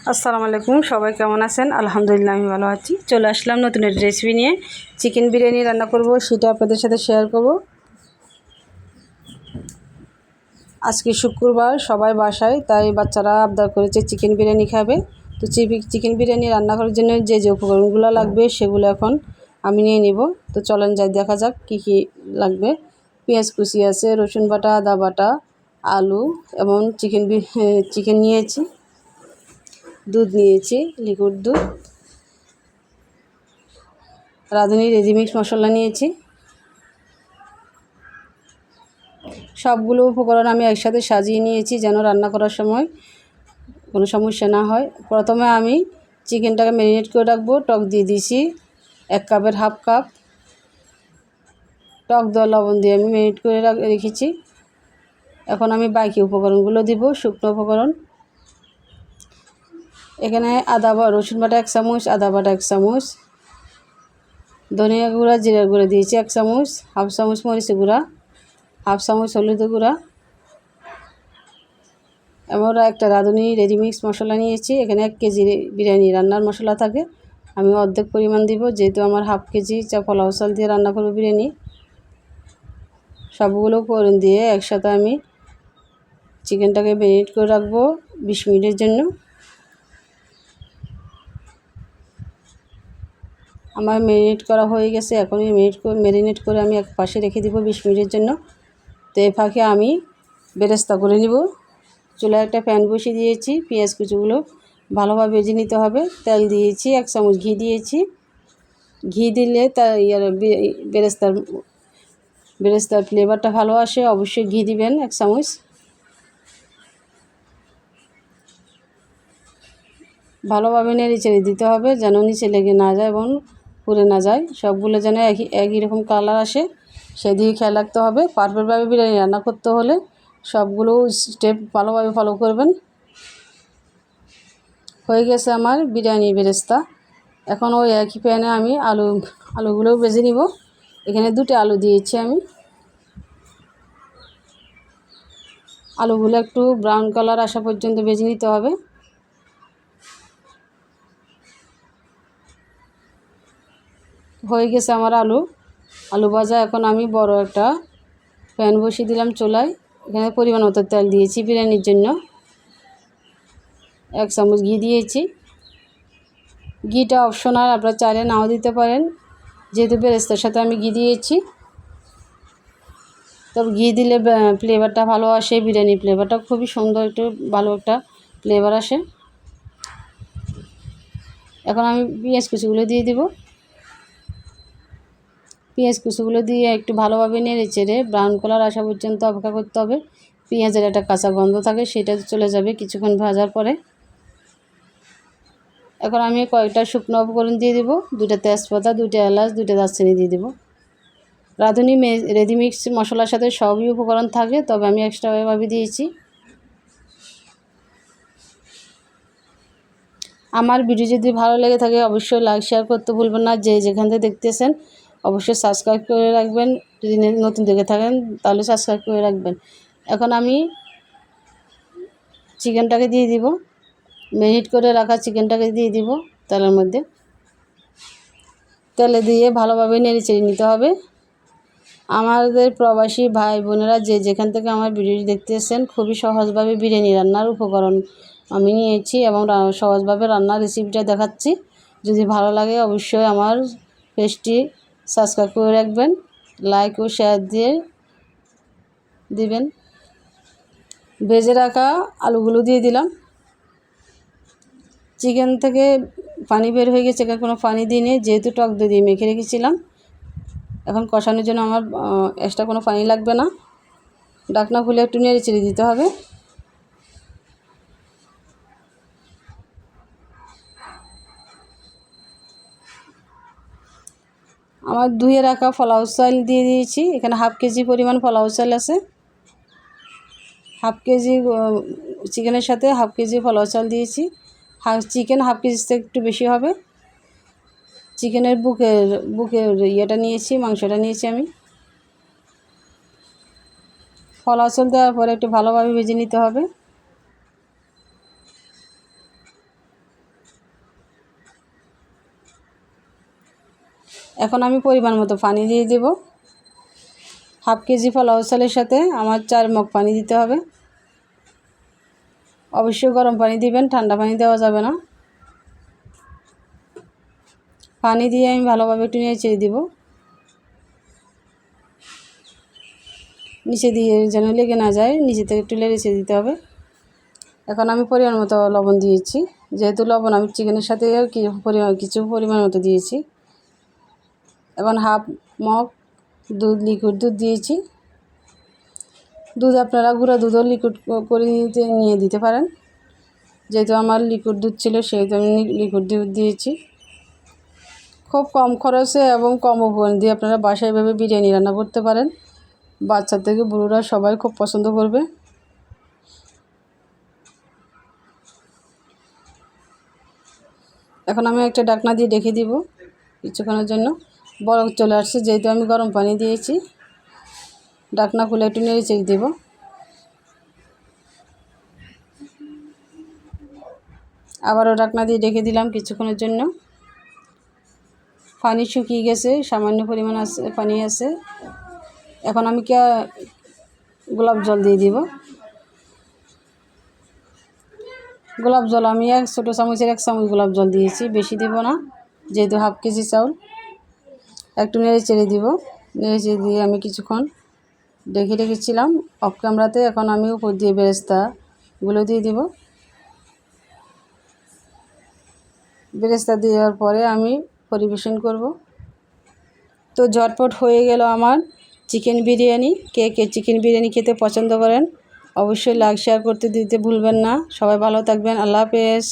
আসসালামু আলাইকুম, সবাই কেমন আছেন? আলহামদুলিল্লাহ, আমি ভালো আছি। চলে আসলাম নতুন রেসিপি নিয়ে। চিকেন বিরিয়ানি রান্না করব, সেটা আপনাদের সাথে শেয়ার করব। আজকে শুক্রবার, সবাই বাসায়, তাই বাচ্চারা আবদার করেছে চিকেন বিরিয়ানি খাবে। তো চিকেন বিরিয়ানি রান্না করার জন্য যে যে উপকরণগুলো লাগবে, সেগুলো এখন আমি নিয়ে নিব। তো চলেন যাই, দেখা যাক কী কী লাগবে। পেঁয়াজ কুচি আছে, রসুন বাটা, আদা বাটা, আলু এবং চিকেন চিকেন নিয়েছি। দুধ নিয়েছি, লিকুইড দুধ। রাঁধুনি রেডিমিক্স মশলা নিয়েছি। সবগুলো উপকরণ আমি একসাথে সাজিয়ে নিয়েছি যেন রান্না করার সময় কোনো সমস্যা না হয়। প্রথমে আমি চিকেনটাকে ম্যারিনেট করে রাখব, টক দিয়ে দিয়েছি এক কাপের হাফ কাপ। টক দল লবণ দিয়ে আমি ম্যারিনেট করে রেখেছি। এখন আমি বাকি উপকরণগুলো দিব, শুকনো উপকরণ। এখানে আদা বা রসুন বাটা এক চামচ, আদা বাটা এক চামচ। ধনিয়া গুঁড়া জিরা গুঁড়া দিয়েছি এক চামচ, হাফ চামচ মরিচ গুঁড়া, হাফ চামচ হলুদ গুঁড়া। আমরা একটা রাঁধুনি রেডিমিক্স মশলা নিয়েছি, এখানে এক কেজি বিরিয়ানি রান্নার মশলা থাকে। আমি অর্ধেক পরিমাণ দিব, যেহেতু আমার হাফ কেজি চা পোলাও চাল দিয়ে রান্না করব বিরিয়ানি। সবগুলো করে দিয়ে একসাথে আমি চিকেনটাকে ম্যারিনেট করে রাখব বিশ মিনিটের জন্য। আমার মেরিনেট করা হয়ে গেছে এখনই ম্যারিনেট করে ম্যারিনেট করে আমি এক পাশে রেখে দিব বিশ মিনিটের জন্য। তো এ ফাঁকে আমি বেরেস্তা করে নিব। চুলায় একটা প্যান বসিয়ে দিয়েছি, পেঁয়াজ কুচুগুলো ভালোভাবে ভেজে নিতে হবে। তেল দিয়েছি, এক চামচ ঘি দিয়েছি। ঘি দিলে তার ইয়ার বেরেস্তার বেরেস্তার ফ্লেভারটা ভালো আসে, অবশ্যই ঘি দিবেন এক চামচ। ভালোভাবে নেড়ে চেড়ে দিতে হবে, যেন নিচে লেগে না যায় এবং পুড়ে না যায়। সবগুলো যেন একই একই রকম কালার আসে, সেদিকে খেয়াল রাখতে হবে। পারফেক্টভাবে বিরিয়ানি রান্না করতে হলে সবগুলো স্টেপ ভালোভাবে ফলো করবেন। হয়ে গেছে আমার বিরিয়ানি বেরেস্তা। এখন ওই একই প্যানে আমি আলু, আলুগুলোও বেজে নিব। এখানে দুটো আলু দিয়েছি আমি। আলুগুলো একটু ব্রাউন কালার আসা পর্যন্ত বেজে নিতে হবে। হয়ে গেছে আমার আলু। আলু ভাজা এখন আমি বড় একটা প্যান বসিয়ে দিলাম চুলায়। এখানে পরিমাণ মতো তেল দিয়েছি বিরিয়ানির জন্য। এক চামচ ঘি দিয়েছি। ঘিটা অপশনাল, আপনারা চাইলে নাও দিতে পারেন। যেহেতু বেরেস্তার সাথে আমি ঘি দিয়েছি। তবে ঘি দিলে ফ্লেভারটা ভালো আসে বিরিয়ানি ফ্লেভারটা খুবই সুন্দর, একটু ভালো একটা ফ্লেভার আসে। এখন আমি পেঁয়াজ কুচিগুলো দিয়ে দিব। পেঁয়াজ কুচুগুলো দিয়ে একটু ভালোভাবে নেড়ে চেড়ে ব্রাউন কালার আসা পর্যন্ত অপেক্ষা করতে হবে। পেঁয়াজের একটা কাঁচা গন্ধ থাকে, সেটা চলে যাবে কিছুক্ষণ ভাজার পরে। এখন আমি কয়েকটা শুকনো উপকরণ দিয়ে দেবো দুটো তেজপাতা দুটো এলাচ দুটো দারচিনি দিয়ে দেবো। রাঁধুনি রেডিমিক্স মশলার সাথে সবই উপকরণ থাকে, তবে আমি এক্সট্রাভাবে দিয়েছি। আমার ভিডিও যদি ভালো লেগে থাকে, অবশ্যই লাইক শেয়ার করতে ভুলবেন না, যে যেখান থেকে দেখতেছেন অবশ্যই সাবস্ক্রাইব করে রাখবেন। যদি নতুন দেখে থাকেন, তাহলে সাবস্ক্রাইব করে রাখবেন। এখন আমি চিকেনটাকে দিয়ে দিব। মেরিট করে রাখা চিকেনটাকে দিয়ে দিব তেলের মধ্যে। তেলে দিয়ে ভালোভাবে নেড়ে চেড়ে নিতে হবে। আমাদের প্রবাসী ভাই বোনেরা যে যেখান থেকে আমার ভিডিওটি দেখতে এসেছেন, খুবই সহজভাবে বিরিয়ানি রান্নার উপকরণ আমি নিয়েছি এবং সহজভাবে রান্নার রেসিপিটা দেখাচ্ছি। যদি ভালো লাগে, অবশ্যই আমার পেজটি সাবস্ক্রাইব করে রাখবেন লাইক ও শেয়ার দিয়ে দিবেন। ভেজে রাখা আলুগুলো দিয়ে দিলাম। চিকেন থেকে পানি বের হয়ে গেছে, এখানে কোনো পানি দিয়ে নেই, যেহেতু টক দই দিয়ে মেখে রেখেছিলাম। এখন কষানোর জন্য আমার এক্সট্রা কোনো পানি লাগবে না। ডাকনা খুলে একটু নেড়ে চেড়ে দিতে হবে। আমার ধুয়ে রাখা ফলাউ চাল দিয়ে দিয়েছি। এখানে হাফ কেজি পরিমাণ ফলাউ চাল আছে। হাফ কেজি চিকেনের সাথে হাফ কেজি ফলাউ চাল দিয়েছি। হাফ, চিকেন হাফ কেজি থেকে একটু বেশি হবে। চিকেনের বুকের বুকের ইয়েটা নিয়েছি, মাংসটা নিয়েছি আমি। ফলাউ চাল দেওয়ার পরে একটু ভালোভাবে ভেজে নিতে হবে। এখন আমি পরিমাণ মতো পানি দিয়ে দেব। হাফ কেজি পোলাও চালের সাথে আমার চার মগ পানি দিতে হবে। অবশ্যই গরম পানি দিবেন, ঠান্ডা পানি দেওয়া যাবে না। পানি দিয়ে আমি ভালোভাবে একটু নিয়ে চেয়ে দিব। নিচে দিয়ে যেন লেগে না যায়, নিচে থেকে একটু লেড়ে দিতে হবে। এখন আমি পরিমাণ মতো লবণ দিয়েছি। যেহেতু লবণ আমি চিকেনের সাথে কি পরিমাণ কিছু পরিমাণ মতো দিয়েছি। এবং হাফ মগ দুধ লিকুইড দুধ দিয়েছি। দুধ আপনারা গুঁড়া দুধও লিকুইড করে নিতে, নিয়ে দিতে পারেন। যেহেতু আমার লিকুইড দুধ ছিল, সেহেতু আমি লিকুইড দুধ দিয়েছি। খুব কম খরচে এবং কম উপকরণ দিয়ে আপনারা বাসায় এভাবে বিরিয়ানি রান্না করতে পারেন। বাচ্চা থেকে বুড়োরা সবাই খুব পছন্দ করবে। এখন আমি একটা ডাকনা দিয়ে রেখে দিব কিছুক্ষণের জন্য। বরফ চলে আসছে। যেহেতু আমি গরম পানি দিয়েছি, ডাকনা খুলে একটু নেড়ে চেক দেব। আবারও ডাকনা দিয়ে রেখে দিলাম কিছুক্ষণের জন্য। পানি শুকিয়ে গেছে, সামান্য পরিমাণ আছে, পানি আছে। এখন আমি কে গোলাপ জল দিয়ে দিব। গোলাপ জল আমি এক ছোটো চামচের এক চামচ গোলাপ জল দিয়েছি, বেশি দিব না, যেহেতু হাফ কেজি চাউল। একটু নেড়ে চেড়ে দিব। নেড়ে চেড়ে দিয়ে আমি কিছুক্ষণ ডেকে রেখেছিলাম। অফ ক্যামেরাতে এখন আমি উপর দিয়ে বেরেস্তাগুলো দিয়ে দিব। বেরেস্তা দেওয়ার পরে আমি পরিবেশন করব। তো ঝটপট হয়ে গেল আমার চিকেন বিরিয়ানি। কে কে চিকেন বিরিয়ানি খেতে পছন্দ করেন, অবশ্যই লাইক শেয়ার করতে দিতে ভুলবেন না। সবাই ভালো থাকবেন। আল্লাহ হাফেজ।